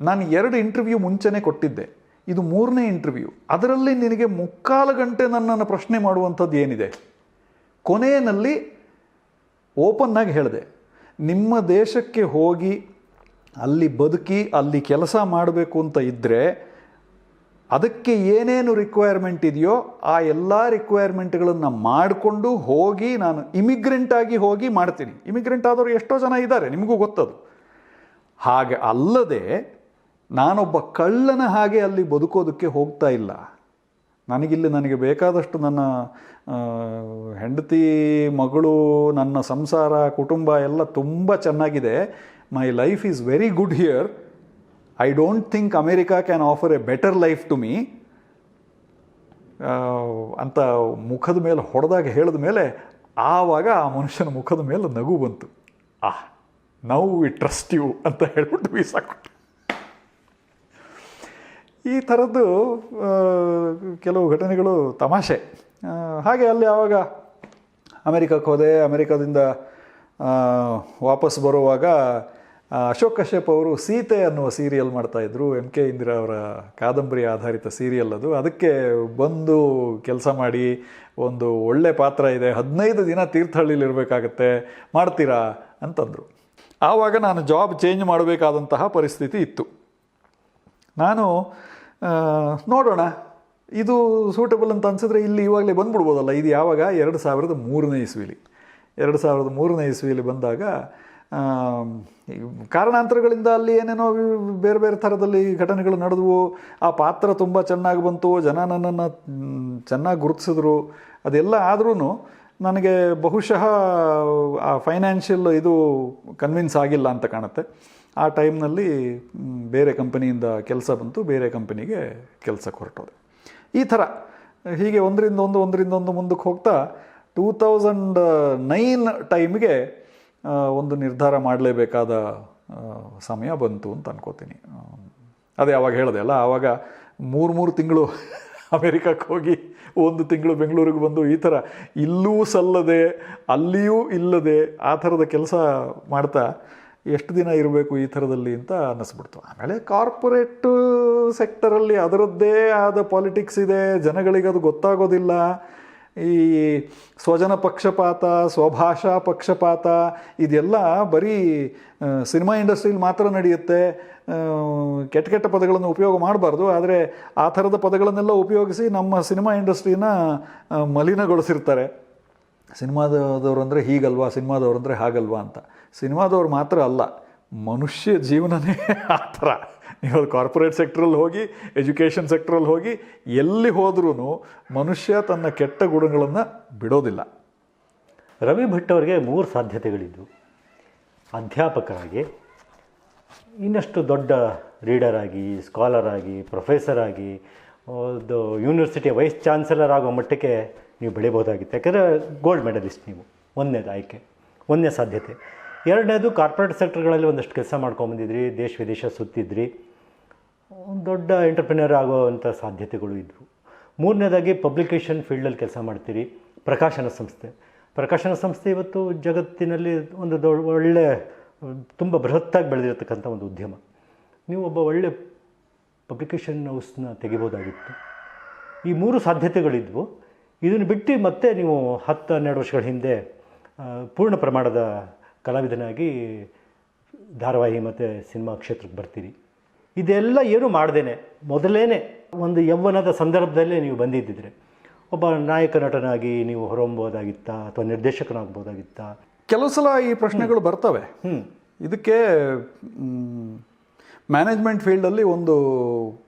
ನಾನು ಎರಡು ಇಂಟರ್ವ್ಯೂ ಮುಂಚೆನೇ ಕೊಟ್ಟಿದ್ದೆ. ಇದು ಮೂರನೇ ಇಂಟರ್ವ್ಯೂ ಅದರಲ್ಲಿ ನಿನಗೆ ಮುಕ್ಕಾಲು ಗಂಟೆ ನನ್ನನ್ನು ಪ್ರಶ್ನೆ ಮಾಡುವಂಥದ್ದು ಏನಿದೆ? ಕೊನೆಯಲ್ಲಿ ಓಪನ್ನಾಗಿ ಹೇಳಿದೆ. ನಿಮ್ಮ ದೇಶಕ್ಕೆ ಹೋಗಿ, ಅಲ್ಲಿ ಬದುಕಿ, ಅಲ್ಲಿ ಕೆಲಸ ಮಾಡಬೇಕು ಅಂತ ಇದ್ದರೆ ಅದಕ್ಕೆ ಏನೇನು ರಿಕ್ವೈರ್ಮೆಂಟ್ ಇದೆಯೋ ಆ ಎಲ್ಲ ರಿಕ್ವೈರ್ಮೆಂಟ್ಗಳನ್ನು ಮಾಡಿಕೊಂಡು ಹೋಗಿ ನಾನು ಇಮಿಗ್ರೆಂಟ್ ಆಗಿ ಹೋಗಿ ಮಾಡ್ತೀನಿ. ಇಮಿಗ್ರೆಂಟ್ ಆದವರು ಎಷ್ಟೋ ಜನ ಇದ್ದಾರೆ, ನಿಮಗೂ ಗೊತ್ತದು. ಹಾಗೆ ಅಲ್ಲದೆ ನಾನೊಬ್ಬ ಕಳ್ಳನ ಹಾಗೆ ಅಲ್ಲಿ ಬದುಕೋದಕ್ಕೆ ಹೋಗ್ತಾ ಇಲ್ಲ. ನನಗಿಲ್ಲಿ ನನಗೆ ಬೇಕಾದಷ್ಟು ನನ್ನ ಹೆಂಡತಿ, ಮಗಳು, ನನ್ನ ಸಂಸಾರ, ಕುಟುಂಬ ಎಲ್ಲ ತುಂಬ ಚೆನ್ನಾಗಿದೆ. My life is very good here I don't think America can offer a better life to me ಅಂತ ಮುಖದ ಮೇಲೆ ಹೊಡೆದಾಗ ಹೇಳಿದ ಮೇಲೆ ಆವಾಗ ಆ ಮನುಷ್ಯನ ಮುಖದ ಮೇಲೆ ನಗು ಬಂತು. ಆ ನೌ ವಿ ಟ್ರಸ್ಟ್ ಯು ಅಂತ ಹೇಳ್ಬಿಟ್ಟು ವೀಸಾ ಕೊಟ್ಟು. ಈ ಥರದ್ದು ಕೆಲವು ಘಟನೆಗಳು ತಮಾಷೆ. ಹಾಗೆ ಅಲ್ಲಿ ಆವಾಗ ಅಮೆರಿಕಕ್ಕೆ ಹೋದೆ. ಅಮೆರಿಕದಿಂದ ವಾಪಸ್ ಬರುವಾಗ ಅಶೋಕ್ ಕಶ್ಯಪ್ ಅವರು ಸೀತೆ ಅನ್ನುವ ಸೀರಿಯಲ್ ಮಾಡ್ತಾಯಿದ್ರು ಎಂ ಕೆ ಇಂದಿರಾ ಅವರ ಕಾದಂಬರಿ ಆಧಾರಿತ ಸೀರಿಯಲ್ ಅದು. ಅದಕ್ಕೆ ಬಂದು ಕೆಲಸ ಮಾಡಿ ಒಂದು ಒಳ್ಳೆ ಪಾತ್ರ ಇದೆ. ಹದಿನೈದು ದಿನ ತೀರ್ಥಹಳ್ಳಿಲಿರಬೇಕಾಗತ್ತೆ ಮಾಡ್ತೀರಾ ಅಂತಂದರು. ಆವಾಗ ನಾನು ಜಾಬ್ ಚೇಂಜ್ ಮಾಡಬೇಕಾದಂತಹ ಪರಿಸ್ಥಿತಿ ಇತ್ತು. ನಾನು ನೋಡೋಣ. ಇದು ಸೂಟಬಲ್ ಅಂತ ಅನಿಸಿದ್ರೆ ಇಲ್ಲಿ ಇವಾಗಲೇ ಬಂದ್ಬಿಡ್ಬೋದಲ್ಲ. ಇದು ಯಾವಾಗ? ಎರಡು ಸಾವಿರದ ಮೂರನೇ ಇಸ್ವಿಲಿ. ಎರಡು ಸಾವಿರದ ಮೂರನೇ ಇಸ್ವಿಲಿ ಬಂದಾಗ ಕಾರಣಾಂತರಗಳಿಂದ ಅಲ್ಲಿ ಏನೇನೋ ಬೇರೆ ಬೇರೆ ಥರದಲ್ಲಿ ಘಟನೆಗಳು ನಡೆದವು. ಆ ಪಾತ್ರ ತುಂಬ ಚೆನ್ನಾಗಿ ಬಂತು. ಜನ ನನ್ನನ್ನು ಚೆನ್ನಾಗಿ ಗುರುತಿಸಿದ್ರು. ಅದೆಲ್ಲ ಆದ್ರೂ ನನಗೆ ಬಹುಶಃ ಆ ಫೈನಾನ್ಷಿಯಲ್ ಇದು ಕನ್ವಿನ್ಸ್ ಆಗಿಲ್ಲ ಅಂತ ಕಾಣುತ್ತೆ. ಆ ಟೈಮ್ನಲ್ಲಿ ಬೇರೆ ಕಂಪನಿಯಿಂದ ಕೆಲಸ ಬಂತು. ಬೇರೆ ಕಂಪನಿಗೆ ಕೆಲಸ ಹೊರಟೋದು ಈ ಥರ ಹೀಗೆ ಒಂದರಿಂದ ಒಂದು ಒಂದರಿಂದ ಒಂದು ಮುಂದಕ್ಕೆ ಹೋಗ್ತಾ, ಟೂ ತೌಸಂಡ್ ನೈನ್ ಟೈಮ್ಗೆ ಒಂದು ನಿರ್ಧಾರ ಮಾಡಲೇಬೇಕಾದ ಸಮಯ ಬಂತು ಅಂತ ಅನ್ಕೋತೀನಿ. ಅದೇ ಅವಾಗ ಹೇಳಿದೆ, ಅಲ್ಲ ಆವಾಗ ಮೂರು ಮೂರು ತಿಂಗಳು ಅಮೇರಿಕಕ್ಕೆ ಹೋಗಿ ಒಂದು ತಿಂಗಳು ಬೆಂಗಳೂರಿಗೆ ಬಂದು ಈ ಥರ ಇಲ್ಲೂ ಸಲ್ಲದೆ, ಅಲ್ಲಿಯೂ ಇಲ್ಲದೆ ಆ ಥರದ ಕೆಲಸ ಮಾಡ್ತಾ ಎಷ್ಟು ದಿನ ಇರಬೇಕು ಈ ಥರದಲ್ಲಿ ಅಂತ ಅನ್ನಿಸ್ಬಿಡ್ತು. ಆಮೇಲೆ ಕಾರ್ಪೊರೇಟ್ ಸೆಕ್ಟರಲ್ಲಿ ಅದರದ್ದೇ ಆದ ಪಾಲಿಟಿಕ್ಸ್ ಇದೆ, ಜನಗಳಿಗೆ ಅದು ಗೊತ್ತಾಗೋದಿಲ್ಲ. ಈ ಸ್ವಜನ ಪಕ್ಷಪಾತ, ಸ್ವಭಾಷಾ ಪಕ್ಷಪಾತ, ಇದೆಲ್ಲ ಬರೀ ಸಿನಿಮಾ ಇಂಡಸ್ಟ್ರೀಲಿ ಮಾತ್ರ ನಡೆಯುತ್ತೆ. ಕೆಟ್ಟ ಕೆಟ್ಟ ಪದಗಳನ್ನು ಉಪಯೋಗ ಮಾಡಬಾರ್ದು. ಆದರೆ ಆ ಥರದ ಪದಗಳನ್ನೆಲ್ಲ ಉಪಯೋಗಿಸಿ ನಮ್ಮ ಸಿನಿಮಾ ಇಂಡಸ್ಟ್ರಿನ ಮಲಿನಗೊಳಿಸಿರ್ತಾರೆ. ಸಿನಿಮಾದವರು ಅಂದರೆ ಹೀಗಲ್ವಾ? ಸಿನಿಮಾದವ್ರು ಅಂದರೆ ಹಾಗಲ್ವಾ ಅಂತ. ಸಿನಿಮಾದವ್ರು ಮಾತ್ರ ಅಲ್ಲ. ಮನುಷ್ಯ ಜೀವನನೇ ಆ ಥರ. ನೀವು ಕಾರ್ಪೊರೇಟ್ ಸೆಕ್ಟ್ರಲ್ಲಿ ಹೋಗಿ ಎಜುಕೇಷನ್ ಸೆಕ್ಟ್ರಲ್ಲಿ ಹೋಗಿ, ಎಲ್ಲಿ ಹೋದ್ರೂ ಮನುಷ್ಯ ತನ್ನ ಕೆಟ್ಟ ಗುಣಗಳನ್ನು ಬಿಡೋದಿಲ್ಲ. ರವಿ ಭಟ್ ಅವರಿಗೆ ಮೂರು ಸಾಧ್ಯತೆಗಳಿದ್ವು. ಅಧ್ಯಾಪಕರಾಗಿ, ಇನ್ನಷ್ಟು ದೊಡ್ಡ ರೀಡರ್ ಆಗಿ ಸ್ಕಾಲರ್ ಆಗಿ ಪ್ರೊಫೆಸರ್ ಆಗಿ ಒಂದು ಯೂನಿವರ್ಸಿಟಿಯ ವೈಸ್ ಚಾನ್ಸಲರ್ ಆಗೋ ಮಟ್ಟಕ್ಕೆ ನೀವು ಬೆಳಿಬೋದಾಗಿತ್ತು. ಯಾಕಂದರೆ ಗೋಲ್ಡ್ ಮೆಡಲಿಸ್ಟ್ ನೀವು, ಒಂದನೇದು ಆಯ್ಕೆ, ಒಂದನೇ ಸಾಧ್ಯತೆ. ಎರಡನೇದು ಕಾರ್ಪೊರೇಟ್ ಸೆಕ್ಟರ್ಗಳಲ್ಲಿ ಒಂದಷ್ಟು ಕೆಲಸ ಮಾಡ್ಕೊಂಬಂದಿದ್ರಿ ದೇಶ ವಿದೇಶ ಸುತ್ತಿದ್ರಿ. ಒಂದು ದೊಡ್ಡ ಎಂಟರ್ಪ್ರಿನರ್ ಆಗೋವಂಥ ಸಾಧ್ಯತೆಗಳು ಇದ್ದವು ಮೂರನೇದಾಗಿ ಪಬ್ಲಿಕೇಶನ್ ಫೀಲ್ಡಲ್ಲಿ ಕೆಲಸ ಮಾಡ್ತೀರಿ, ಪ್ರಕಾಶನ ಸಂಸ್ಥೆ. ಪ್ರಕಾಶನ ಸಂಸ್ಥೆ ಇವತ್ತು ಜಗತ್ತಿನಲ್ಲಿ ಒಂದು ದೊಡ್ಡ ಒಳ್ಳೆ, ತುಂಬ ಬೃಹತ್ತಾಗಿ ಬೆಳೆದಿರತಕ್ಕಂಥ ಒಂದು ಉದ್ಯಮ. ನೀವು ಒಬ್ಬ ಒಳ್ಳೆ ಪಬ್ಲಿಕೇಶನ್ ಹೌಸ್ನ ತೆಗಿಬೋದಾಗಿತ್ತು. ಈ ಮೂರು ಸಾಧ್ಯತೆಗಳಿದ್ವು. ಇದನ್ನು ಬಿಟ್ಟು ಮತ್ತೆ ನೀವು ಹತ್ತು ಹನ್ನೆರಡು ವರ್ಷಗಳ ಹಿಂದೆ ಪೂರ್ಣ ಪ್ರಮಾಣದ ಕಲಾವಿದನಾಗಿ ಧಾರಾವಾಹಿ ಮತ್ತು ಸಿನಿಮಾ ಕ್ಷೇತ್ರಕ್ಕೆ ಬರ್ತೀರಿ. ಇದೆಲ್ಲ ಏನು ಮಾಡ್ದೇನೆ? ಮೊದಲೇನೆ ಒಂದು ಯೌವನದ ಸಂದರ್ಭದಲ್ಲೇ ನೀವು ಬಂದಿದ್ದಿದ್ರೆ. ಒಬ್ಬ ನಾಯಕ ನಟನಾಗಿ ನೀವು ಹೊರಹೊಂಬೋದಾಗಿತ್ತಾ ಅಥವಾ ನಿರ್ದೇಶಕನಾಗ್ಬೋದಾಗಿತ್ತಾ ಕೆಲವು ಸಲ ಈ ಪ್ರಶ್ನೆಗಳು ಬರ್ತವೆ. ಹ್ಞೂ ಇದಕ್ಕೆ ಮ್ಯಾನೇಜ್ಮೆಂಟ್ ಫೀಲ್ಡಲ್ಲಿ ಒಂದು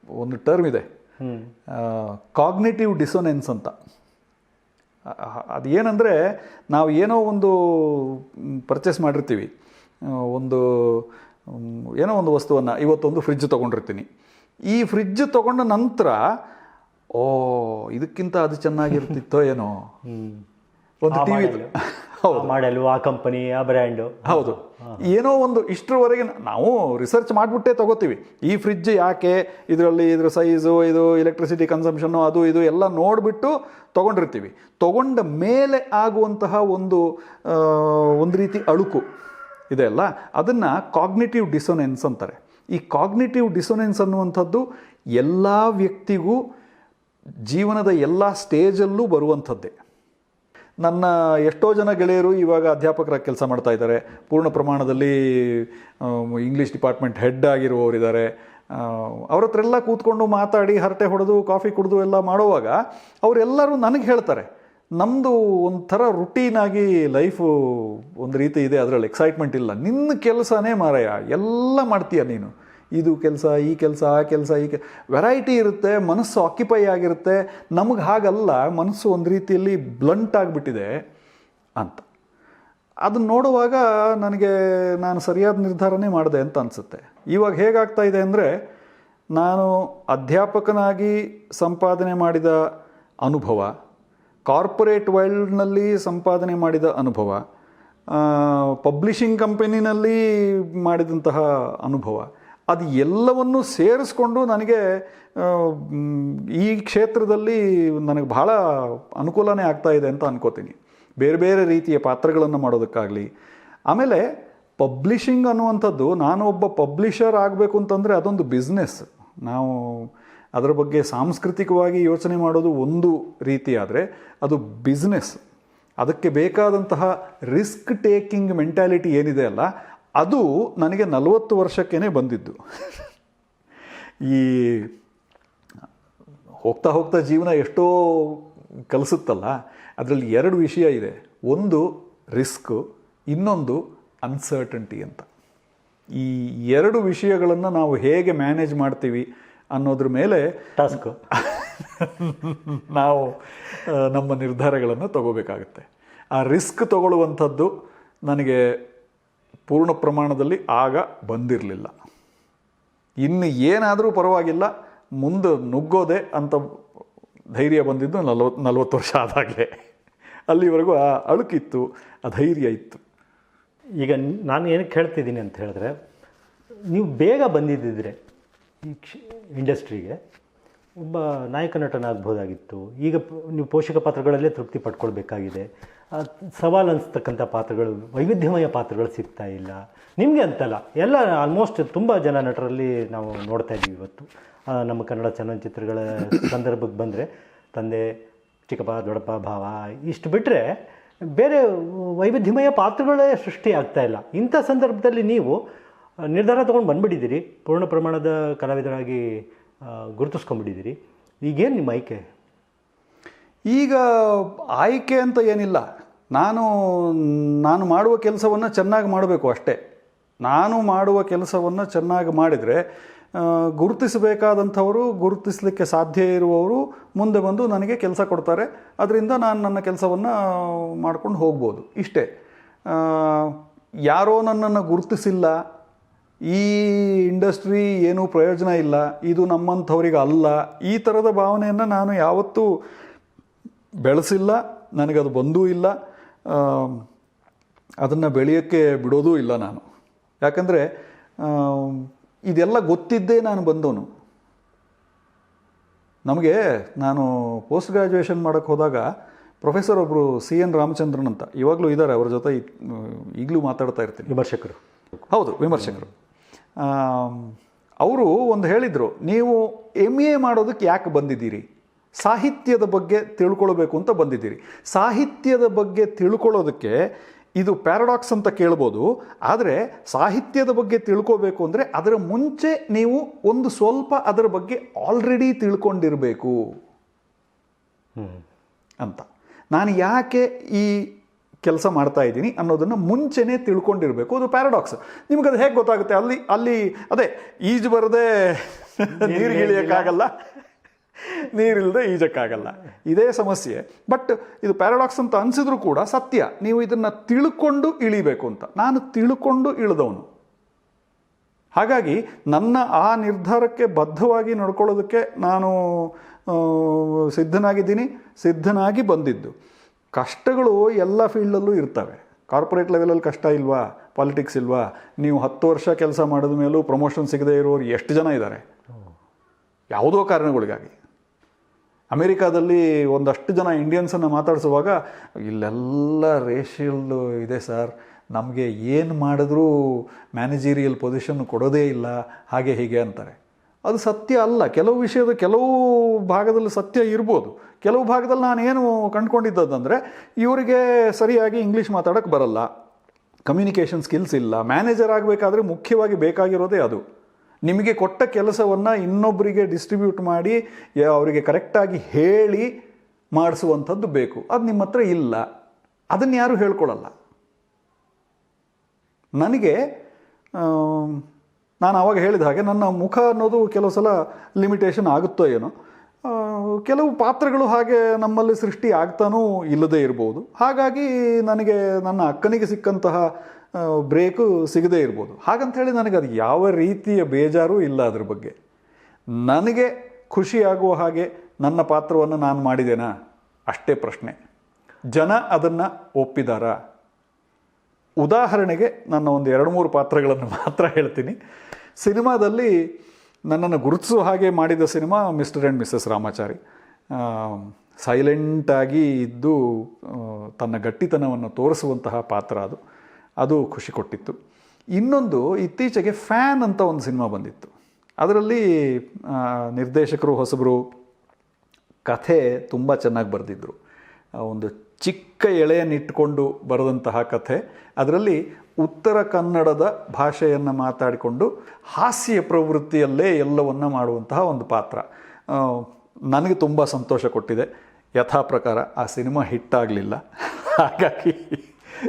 ಒಂದು ಟರ್ಮ್ ಇದೆ. ಹ್ಞೂ ಕಾಗ್ನೇಟಿವ್ ಡಿಸೋನೆನ್ಸ್ ಅಂತ. ಅದು ಏನಂದರೆ ನಾವು ಏನೋ ಒಂದು ಪರ್ಚೇಸ್ ಮಾಡಿರ್ತೀವಿ. ಒಂದು ಏನೋ ಒಂದು ವಸ್ತುವನ್ನು, ಇವತ್ತೊಂದು ಫ್ರಿಡ್ಜ್ ತೊಗೊಂಡಿರ್ತೀನಿ. ಈ ಫ್ರಿಜ್ ತೊಗೊಂಡ ನಂತರ, ಓ, ಇದಕ್ಕಿಂತ ಅದು ಚೆನ್ನಾಗಿರ್ತಿತ್ತೋ ಏನೋ. ಒಂದು ಟಿವಿ ಹೌದು. ಮಾಡೆಲು ಆ ಕಂಪನಿ ಆ ಬ್ರ್ಯಾಂಡು ಹೌದು. ಏನೋ ಒಂದು ಇಷ್ಟರವರೆಗೆ ನಾವು ರಿಸರ್ಚ್ ಮಾಡಿಬಿಟ್ಟೇ ತಗೋತೀವಿ. ಈ ಫ್ರಿಜ್ ಯಾಕೆ? ಇದರಲ್ಲಿ ಇದ್ರ ಸೈಜು ಇದು ಎಲೆಕ್ಟ್ರಿಸಿಟಿ ಕನ್ಸಂಪ್ಷನ್ನು ಅದು ಇದು ಎಲ್ಲ ನೋಡಿಬಿಟ್ಟು ತೊಗೊಂಡಿರ್ತೀವಿ. ತೊಗೊಂಡ ಮೇಲೆ ಆಗುವಂತಹ ಒಂದು ಒಂದು ರೀತಿ ಅಳುಕು ಇದೆ ಅಲ್ಲ? ಅದನ್ನು ಕಾಗ್ನಿಟಿವ್ ಡಿಸೊನೆನ್ಸ್ ಅಂತಾರೆ. ಈ ಕಾಗ್ನಿಟಿವ್ ಡಿಸೊನೆನ್ಸ್ ಅನ್ನುವಂಥದ್ದು ಎಲ್ಲ ವ್ಯಕ್ತಿಗೂ ಜೀವನದ ಎಲ್ಲ ಸ್ಟೇಜಲ್ಲೂ ಬರುವಂಥದ್ದೇ. ನನ್ನ ಎಷ್ಟೋ ಜನ ಗೆಳೆಯರು ಇವಾಗ ಅಧ್ಯಾಪಕರಾಗಿ ಕೆಲಸ ಮಾಡ್ತಾ ಇದ್ದಾರೆ. ಪೂರ್ಣ ಪ್ರಮಾಣದಲ್ಲಿ ಇಂಗ್ಲೀಷ್ ಡಿಪಾರ್ಟ್ಮೆಂಟ್ ಹೆಡ್ ಆಗಿರುವವರಿದ್ದಾರೆ. ಅವ್ರ ಹತ್ರ ಎಲ್ಲ ಕೂತ್ಕೊಂಡು ಮಾತಾಡಿ ಹರಟೆ ಹೊಡೆದು, ಕಾಫಿ ಕುಡಿದು ಎಲ್ಲ ಮಾಡುವಾಗ ಅವರೆಲ್ಲರೂ ನನಗೆ ಹೇಳ್ತಾರೆ ನಮ್ಮದು ಒಂಥರ ರುಟೀನಾಗಿ ಲೈಫು ಒಂದು ರೀತಿ ಇದೆ, ಅದರಲ್ಲಿ ಎಕ್ಸೈಟ್ಮೆಂಟ್ ಇಲ್ಲ. ನಿನ್ನ ಕೆಲಸನೇ ಮಾರಾಯ ಎಲ್ಲ ಮಾಡ್ತೀಯ ನೀನು. ಇದು ಕೆಲಸ, ಈ ಕೆಲಸ, ಆ ಕೆಲಸ, ಈ ಕೆ ವೆರೈಟಿ ಇರುತ್ತೆ, ಮನಸ್ಸು ಆಕ್ಯುಪೈ ಆಗಿರುತ್ತೆ. ನಮಗೆ ಹಾಗಲ್ಲ, ಮನಸ್ಸು ಒಂದು ರೀತಿಯಲ್ಲಿ ಬ್ಲಂಟ್ ಆಗಿಬಿಟ್ಟಿದೆ ಅಂತ. ಅದನ್ನು ನೋಡುವಾಗ ನನಗೆ ನಾನು ಸರಿಯಾದ ನಿರ್ಧಾರನೇ ಮಾಡಿದೆ ಅಂತ ಅನಿಸುತ್ತೆ. ಇವಾಗ ಹೇಗಾಗ್ತಾ ಇದೆ ಅಂದರೆ, ನಾನು ಅಧ್ಯಾಪಕನಾಗಿ ಸಂಪಾದನೆ ಮಾಡಿದ ಅನುಭವ ಕಾರ್ಪೊರೇಟ್ ವರ್ಲ್ಡ್ನಲ್ಲಿ ಸಂಪಾದನೆ ಮಾಡಿದ ಅನುಭವ ಪಬ್ಲಿಷಿಂಗ್ ಕಂಪನಿನಲ್ಲಿ ಮಾಡಿದಂತಹ ಅನುಭವ ಅದು ಎಲ್ಲವನ್ನೂ ಸೇರಿಸ್ಕೊಂಡು ನನಗೆ ಈ ಕ್ಷೇತ್ರದಲ್ಲಿ ನನಗೆ ಬಹಳ ಅನುಕೂಲನೇ ಆಗ್ತಾ ಇದೆ ಅಂತ ಅನ್ಕೋತೀನಿ. ಬೇರೆ ಬೇರೆ ರೀತಿಯ ಪಾತ್ರಗಳನ್ನು ಮಾಡೋದಕ್ಕಾಗಲಿ. ಆಮೇಲೆ ಪಬ್ಲಿಷಿಂಗ್ ಅನ್ನುವಂಥದ್ದು, ನಾನು ಒಬ್ಬ ಪಬ್ಲಿಷರ್ ಆಗಬೇಕು ಅಂತಂದರೆ ಅದೊಂದು ಬಿಸ್ನೆಸ್. ನಾವು ಅದರ ಬಗ್ಗೆ ಸಾಂಸ್ಕೃತಿಕವಾಗಿ ಯೋಚನೆ ಮಾಡೋದು ಒಂದು ರೀತಿ ಆದರೆ ಅದು ಬಿಸ್ನೆಸ್. ಅದಕ್ಕೆ ಬೇಕಾದಂತಹ ರಿಸ್ಕ್ ಟೇಕಿಂಗ್ ಮೆಂಟ್ಯಾಲಿಟಿ ಏನಿದೆ ಅಲ್ಲ ಅದು ನನಗೆ ನಲವತ್ತು ವರ್ಷಕ್ಕೇ ಬಂದಿದ್ದು. ಈ ಹೋಗ್ತಾ ಹೋಗ್ತಾ ಜೀವನ ಎಷ್ಟೋ ಕಲಿಸುತ್ತಲ್ಲ ಅದರಲ್ಲಿ ಎರಡು ವಿಷಯ ಇದೆ. ಒಂದು ರಿಸ್ಕು ಇನ್ನೊಂದು ಅನ್ಸರ್ಟಂಟಿ ಅಂತ. ಈ ಎರಡು ವಿಷಯಗಳನ್ನು ನಾವು ಹೇಗೆ ಮ್ಯಾನೇಜ್ ಮಾಡ್ತೀವಿ ಅನ್ನೋದ್ರ ಮೇಲೆ ಟಾಸ್ಕ್. ನಾವು ನಮ್ಮ ನಿರ್ಧಾರಗಳನ್ನು ತಗೋಬೇಕಾಗತ್ತೆ. ಆ ರಿಸ್ಕ್ ತಗೊಳ್ಳುವಂಥದ್ದು ನನಗೆ ಪೂರ್ಣ ಪ್ರಮಾಣದಲ್ಲಿ ಆಗ ಬಂದಿರಲಿಲ್ಲ. ಇನ್ನು ಏನಾದರೂ ಪರವಾಗಿಲ್ಲ, ಮುಂದೆ ನುಗ್ಗೋದೆ ಅಂತ ಧೈರ್ಯ ಬಂದಿದ್ದು ನಲ್ವತ್ತು ನಲ್ವತ್ತು ವರ್ಷ ಆದಾಗಲೇ. ಅಲ್ಲಿವರೆಗೂ ಆ ಅಳುಕಿತ್ತು, ಆ ಧೈರ್ಯ ಇತ್ತು. ಈಗ ನಾನು ಏನಕ್ಕೆ ಹೇಳ್ತಿದ್ದೀನಿ ಅಂತ ಹೇಳಿದ್ರೆ, ನೀವು ಬೇಗ ಬಂದಿದ್ದಿದ್ರೆ ಈ ಇಂಡಸ್ಟ್ರಿಗೆ ಒಬ್ಬ ನಾಯಕ ನಟನಾಗ್ಬೋದಾಗಿತ್ತು ಈಗ ನೀವು ಪೋಷಕ ಪಾತ್ರಗಳಲ್ಲೇ ತೃಪ್ತಿ ಪಡ್ಕೊಳ್ಬೇಕಾಗಿದೆ. ಸವಾಲು ಅನ್ನಿಸ್ತಕ್ಕಂಥ ಪಾತ್ರಗಳು, ವೈವಿಧ್ಯಮಯ ಪಾತ್ರಗಳು ಸಿಗ್ತಾ ಇಲ್ಲ. ನಿಮಗೆ ಅಂತಲ್ಲ, ಎಲ್ಲ ಆಲ್ಮೋಸ್ಟ್ ತುಂಬ ಜನ ನಟರಲ್ಲಿ ನಾವು ನೋಡ್ತಾ ಇದ್ದೀವಿ ಇವತ್ತು. ನಮ್ಮ ಕನ್ನಡ ಚಲನಚಿತ್ರಗಳ ಸಂದರ್ಭಕ್ಕೆ ಬಂದರೆ, ತಂದೆ, ಚಿಕ್ಕಪ್ಪ, ದೊಡ್ಡಪ್ಪ, ಭಾವ, ಇಷ್ಟು ಬಿಟ್ಟರೆ ಬೇರೆ ವೈವಿಧ್ಯಮಯ ಪಾತ್ರಗಳೇ ಸೃಷ್ಟಿ ಆಗ್ತಾ ಇಲ್ಲ. ಇಂಥ ಸಂದರ್ಭದಲ್ಲಿ ನೀವು ನಿರ್ಧಾರ ತೊಗೊಂಡು ಬಂದ್ಬಿಟ್ಟಿದ್ದೀರಿ. ಪೂರ್ಣ ಪ್ರಮಾಣದ ಕಲಾವಿದರಾಗಿ ಗುರುತಿಸ್ಕೊಂಡ್ಬಿಟ್ಟಿದ್ದೀರಿ. ಈಗೇನು ನಿಮ್ಮ ಆಯ್ಕೆ? ಈಗ ಆಯ್ಕೆ ಅಂತ ಏನಿಲ್ಲ. ನಾನು ನಾನು ಮಾಡುವ ಕೆಲಸವನ್ನು ಚೆನ್ನಾಗಿ ಮಾಡಬೇಕು ಅಷ್ಟೇ. ನಾನು ಮಾಡುವ ಕೆಲಸವನ್ನು ಚೆನ್ನಾಗಿ ಮಾಡಿದರೆ ಗುರುತಿಸಬೇಕಾದಂಥವರು ಗುರುತಿಸಲಿಕ್ಕೆ ಸಾಧ್ಯ ಇರುವವರು ಮುಂದೆ ಬಂದು ನನಗೆ ಕೆಲಸ ಕೊಡ್ತಾರೆ. ಅದರಿಂದ ನಾನು ನನ್ನ ಕೆಲಸವನ್ನು ಮಾಡ್ಕೊಂಡು ಹೋಗ್ಬೋದು. ಇಷ್ಟೇ. ಯಾರೋ ನನ್ನನ್ನು ಗುರುತಿಸಿಲ್ಲ ಈ ಇಂಡಸ್ಟ್ರಿ ಏನೂ ಪ್ರಯೋಜನ ಇಲ್ಲ ಇದು ನಮ್ಮಂಥವ್ರಿಗೆ ಅಲ್ಲ. ಈ ಥರದ ಭಾವನೆಯನ್ನು ನಾನು ಯಾವತ್ತೂ ಬೆಳೆಸಿಲ್ಲ ನನಗದು ಬಂದೂ ಇಲ್ಲ. ಅದನ್ನು ಬೆಳೆಯೋಕ್ಕೆ ಬಿಡೋದೂ ಇಲ್ಲ ನಾನು. ಯಾಕಂದರೆ ಇದೆಲ್ಲ ಗೊತ್ತಿದ್ದೇ ನಾನು ಬಂದವನು. ನಮಗೆ ನಾನು ಪೋಸ್ಟ್ ಗ್ರ್ಯಾಜುಯೇಷನ್ ಮಾಡೋಕ್ಕೆ ಹೋದಾಗ ಪ್ರೊಫೆಸರ್ ಒಬ್ಬರು ಸಿ ಎನ್ ರಾಮಚಂದ್ರನ್ ಅಂತ ಇವಾಗಲೂ ಇದ್ದಾರೆ ಅವ್ರ ಜೊತೆ ಈಗಲೂ ಮಾತಾಡ್ತಾ ಇರ್ತೀನಿ. ವಿಮರ್ಶಕರು. ಹೌದು ವಿಮರ್ಶಕರು. ಅವರು ಒಂದು ಹೇಳಿದರು ನೀವು ಎಂ ಎ ಮಾಡೋದಕ್ಕೆ ಯಾಕೆ ಬಂದಿದ್ದೀರಿ? ಸಾಹಿತ್ಯದ ಬಗ್ಗೆ ತಿಳ್ಕೊಳ್ಬೇಕು ಅಂತ ಬಂದಿದ್ದೀರಿ. ಸಾಹಿತ್ಯದ ಬಗ್ಗೆ ತಿಳ್ಕೊಳ್ಳೋದಕ್ಕೆ ಇದು ಪ್ಯಾರಡಾಕ್ಸ್ ಅಂತ ಕೇಳ್ಬೋದು ಆದರೆ ಸಾಹಿತ್ಯದ ಬಗ್ಗೆ ತಿಳ್ಕೋಬೇಕು ಅಂದರೆ ಅದರ ಮುಂಚೆ ನೀವು ಒಂದು ಸ್ವಲ್ಪ ಅದರ ಬಗ್ಗೆ ಆಲ್ರೆಡಿ ತಿಳ್ಕೊಂಡಿರಬೇಕು. ಅಂತ. ನಾನು ಯಾಕೆ ಈ ಕೆಲಸ ಮಾಡ್ತಾ ಇದ್ದೀನಿ ಅನ್ನೋದನ್ನು ಮುಂಚೆನೇ ತಿಳ್ಕೊಂಡಿರಬೇಕು. ಅದು ಪ್ಯಾರಡಾಕ್ಸ್ ನಿಮ್ಗೆ ಅದು ಹೇಗೆ ಗೊತ್ತಾಗುತ್ತೆ? ಅಲ್ಲಿ ಅಲ್ಲಿ ಅದೇ ಈಜು ಬರದೆ ನೀರು ಇಳಿಯೋಕ್ಕಾಗಲ್ಲ. ನೀರಿಲ್ಲದೆ ಈಜಕ್ಕಾಗಲ್ಲ. ಇದೇ ಸಮಸ್ಯೆ. ಬಟ್ ಇದು ಪ್ಯಾರಡಾಕ್ಸ್ ಅಂತ ಅನಿಸಿದ್ರು ಕೂಡ ಸತ್ಯ. ನೀವು ಇದನ್ನು ತಿಳ್ಕೊಂಡು ಇಳಿಬೇಕು ಅಂತ. ನಾನು ತಿಳ್ಕೊಂಡು ಇಳಿದವನು. ಹಾಗಾಗಿ ನನ್ನ ಆ ನಿರ್ಧಾರಕ್ಕೆ ಬದ್ಧವಾಗಿ ನಡ್ಕೊಳ್ಳೋದಕ್ಕೆ ನಾನು ಸಿದ್ಧನಾಗಿದ್ದೀನಿ ಸಿದ್ಧನಾಗಿ ಬಂದಿದ್ದು. ಕಷ್ಟಗಳು ಎಲ್ಲ ಫೀಲ್ಡಲ್ಲೂ ಇರ್ತವೆ. ಕಾರ್ಪೊರೇಟ್ ಲೆವೆಲಲ್ಲಿ ಕಷ್ಟ ಇಲ್ವಾ? ಪಾಲಿಟಿಕ್ಸ್ ಇಲ್ವಾ? ನೀವು ಹತ್ತು ವರ್ಷ ಕೆಲಸ ಮಾಡಿದ ಮೇಲೂ ಪ್ರಮೋಷನ್ ಸಿಗದೇ ಇರೋರು ಎಷ್ಟು ಜನ ಇದ್ದಾರೆ? ಯಾವುದೋ ಕಾರಣಗಳಿಗಾಗಿ. ಅಮೇರಿಕಾದಲ್ಲಿ ಒಂದಷ್ಟು ಜನ ಇಂಡಿಯನ್ಸನ್ನು ಮಾತಾಡಿಸುವಾಗ, ಇಲ್ಲೆಲ್ಲ ರೇಷಿಯಲ್ಲು ಇದೆ ಸರ್ ನಮಗೆ ಏನು ಮಾಡಿದ್ರೂ ಮ್ಯಾನೇಜೀರಿಯಲ್ ಪೊಸಿಷನ್ ಕೊಡೋದೇ ಇಲ್ಲ. ಹಾಗೆ ಹೀಗೆ ಅಂತಾರೆ. ಅದು ಸತ್ಯ ಅಲ್ಲ. ಕೆಲವು ವಿಷಯದ ಕೆಲವು ಭಾಗದಲ್ಲಿ ಸತ್ಯ ಇರ್ಬೋದು. ಕೆಲವು ಭಾಗದಲ್ಲಿ ನಾನು ಏನು ಕಂಡುಕೊಂಡಿದ್ದದಂದರೆ ಇವರಿಗೆ ಸರಿಯಾಗಿ ಇಂಗ್ಲೀಷ್ ಮಾತಾಡೋಕ್ಕೆ ಬರಲ್ಲ. ಕಮ್ಯುನಿಕೇಷನ್ ಸ್ಕಿಲ್ಸ್ ಇಲ್ಲ. ಮ್ಯಾನೇಜರ್ ಆಗಬೇಕಾದ್ರೆ ಮುಖ್ಯವಾಗಿ ಬೇಕಾಗಿರೋದೇ ಅದು. ನಿಮಗೆ ಕೊಟ್ಟ ಕೆಲಸವನ್ನು ಇನ್ನೊಬ್ಬರಿಗೆ ಡಿಸ್ಟ್ರಿಬ್ಯೂಟ್ ಮಾಡಿ ಅವರಿಗೆ ಕರೆಕ್ಟಾಗಿ ಹೇಳಿ ಮಾಡಿಸುವಂಥದ್ದು ಬೇಕು. ಅದು ನಿಮ್ಮ ಹತ್ರ ಇಲ್ಲ. ಅದನ್ನು ಯಾರೂ ಹೇಳ್ಕೊಳ್ಳಲ್ಲ ನನಗೆ ನಾನು ಆವಾಗ ಹೇಳಿದ ಹಾಗೆ ನನ್ನ ಮುಖ ಅನ್ನೋದು ಕೆಲವು ಸಲ ಲಿಮಿಟೇಷನ್ ಆಗುತ್ತೋ ಏನೋ. ಕೆಲವು ಪಾತ್ರಗಳು ಹಾಗೆ ನಮ್ಮಲ್ಲಿ ಸೃಷ್ಟಿ ಆಗ್ತಾನೂ ಇಲ್ಲದೇ ಇರ್ಬೋದು. ಹಾಗಾಗಿ ನನಗೆ ನನ್ನ ಅಕ್ಕನಿಗೆ ಸಿಕ್ಕಂತಹ ಬ್ರೇಕು ಸಿಗದೇ ಇರ್ಬೋದು. ಹಾಗಂಥೇಳಿ ನನಗೆ ಅದು ಯಾವ ರೀತಿಯ ಬೇಜಾರೂ ಇಲ್ಲ ಅದ್ರ ಬಗ್ಗೆ. ನನಗೆ ಖುಷಿಯಾಗುವ ಹಾಗೆ ನನ್ನ ಪಾತ್ರವನ್ನು ನಾನು ಮಾಡಿದೆನಾ? ಅಷ್ಟೇ ಪ್ರಶ್ನೆ. ಜನ ಅದನ್ನು ಒಪ್ಪಿದಾರಾ? ಉದಾಹರಣೆಗೆ ನನ್ನ ಒಂದು ಎರಡು ಮೂರು ಪಾತ್ರಗಳನ್ನು ಮಾತ್ರ ಹೇಳ್ತೀನಿ. ಸಿನಿಮಾದಲ್ಲಿ ನನ್ನನ್ನು ಗುರುತಿಸುವ ಹಾಗೆ ಮಾಡಿದ cinema mister and missus Ramachari. ಸೈಲೆಂಟಾಗಿ ಇದ್ದು ತನ್ನ ಗಟ್ಟಿತನವನ್ನು ತೋರಿಸುವಂತಹ ಪಾತ್ರ ಅದು. ಅದು ಖುಷಿ ಕೊಟ್ಟಿತ್ತು. ಇನ್ನೊಂದು ಇತ್ತೀಚೆಗೆ ಫ್ಯಾನ್ ಅಂತ ಒಂದು ಸಿನಿಮಾ ಬಂದಿತ್ತು. ಅದರಲ್ಲಿ ನಿರ್ದೇಶಕರು ಹೊಸಬರು ಕಥೆ ತುಂಬ ಚೆನ್ನಾಗಿ ಬರೆದಿದ್ದರು ಒಂದು ಚಿಕ್ಕ ಎಳೆಯನ್ನಿಟ್ಟುಕೊಂಡು ಬರೆದಂತಹ ಕಥೆ. ಅದರಲ್ಲಿ ಉತ್ತರ ಕನ್ನಡದ ಭಾಷೆಯನ್ನು ಮಾತಾಡಿಕೊಂಡು ಹಾಸ್ಯ ಪ್ರವೃತ್ತಿಯಲ್ಲೇ ಎಲ್ಲವನ್ನು ಮಾಡುವಂತಹ ಒಂದು ಪಾತ್ರ. ನನಗೆ ತುಂಬ ಸಂತೋಷ ಕೊಟ್ಟಿದೆ. ಯಥಾ ಪ್ರಕಾರ ಆ ಸಿನಿಮಾ ಹಿಟ್ಟಾಗಲಿಲ್ಲ ಹಾಗಾಗಿ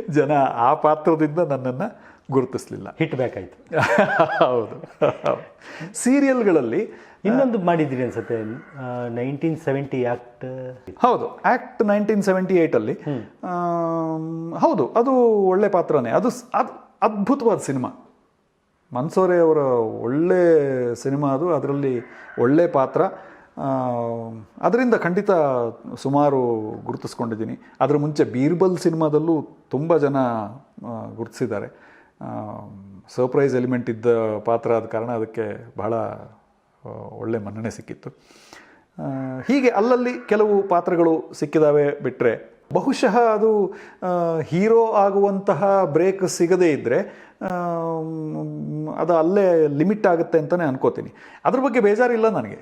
ಜನ ಆ ಪಾತ್ರದಿಂದ ನನ್ನನ್ನು ಗುರುತಿಸಲಿಲ್ಲ. ಹಿಟ್ ಬೇಕಾಯಿತು. ಆಯಿತು ಹೌದು. ಸೀರಿಯಲ್ಗಳಲ್ಲಿ ಇನ್ನೊಂದು ಮಾಡಿದ್ರಿ ಅನ್ಸುತ್ತೆ. ನೈನ್ಟೀನ್ ಸೆವೆಂಟಿ ಆ್ಯಕ್ಟ್ ಹೌದು ಆಕ್ಟ್ ನೈನ್ಟೀನ್ ಸೆವೆಂಟಿ ಏಯ್ಟಲ್ಲಿ ಹೌದು ಅದು ಒಳ್ಳೆ ಪಾತ್ರನೇ. ಅದು ಅದು ಅದ್ಭುತವಾದ ಸಿನಿಮಾ. ಮನ್ಸೋರೆ ಅವರ ಒಳ್ಳೆ ಸಿನಿಮಾ ಅದು ಅದರಲ್ಲಿ ಒಳ್ಳೆ ಪಾತ್ರ. ಅದರಿಂದ ಖಂಡಿತ ಸುಮಾರು ಗುರುತಿಸ್ಕೊಂಡಿದ್ದೀನಿ. ಅದರ ಮುಂಚೆ ಬೀರ್ಬಲ್ ಸಿನಿಮಾದಲ್ಲೂ ತುಂಬ ಜನ ಗುರುತಿಸಿದ್ದಾರೆ. ಸರ್ಪ್ರೈಸ್ ಎಲಿಮೆಂಟ್ ಇದ್ದ ಪಾತ್ರ ಆದ ಕಾರಣ ಅದಕ್ಕೆ ಬಹಳ ಒಳ್ಳೆ ಮನ್ನಣೆ ಸಿಕ್ಕಿತ್ತು. ಹೀಗೆ ಅಲ್ಲಲ್ಲಿ ಕೆಲವು ಪಾತ್ರಗಳು ಸಿಕ್ಕಿದಾವೆ ಬಿಟ್ಟರೆ ಬಹುಶಃ ಅದು ಹೀರೋ ಆಗುವಂತಹ ಬ್ರೇಕ್ ಸಿಗದೇ ಇದ್ದರೆ ಅದು ಅಲ್ಲೇ ಲಿಮಿಟ್ ಆಗುತ್ತೆ ಅಂತಲೇ ಅನ್ಕೋತೀನಿ. ಅದ್ರ ಬಗ್ಗೆ ಬೇಜಾರಿಲ್ಲ ನನಗೆ.